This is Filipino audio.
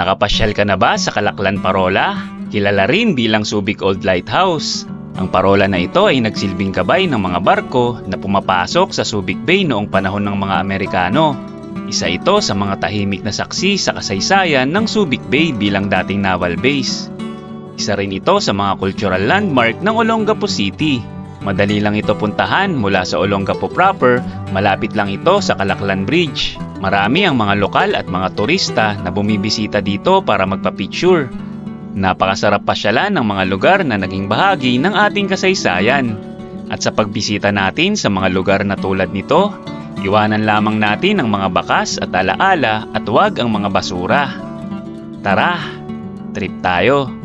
Nakapasyal ka na ba sa Kalaklan Parola? Kilala rin bilang Subic Old Lighthouse. Ang parola na ito ay nagsilbing gabay ng mga barko na pumapasok sa Subic Bay noong panahon ng mga Amerikano. Isa ito sa mga tahimik na saksi sa kasaysayan ng Subic Bay bilang dating naval base. Isa rin ito sa mga cultural landmark ng Olongapo City. Madali lang ito puntahan mula sa Olongapo proper, malapit lang ito sa Kalaklan Bridge. Marami ang mga lokal at mga turista na bumibisita dito para magpa-picture. Napakasarap pasyalan ng mga lugar na naging bahagi ng ating kasaysayan. At sa pagbisita natin sa mga lugar na tulad nito, iwanan lamang natin ang mga bakas at alaala at huwag ang mga basura. Tara, trip tayo!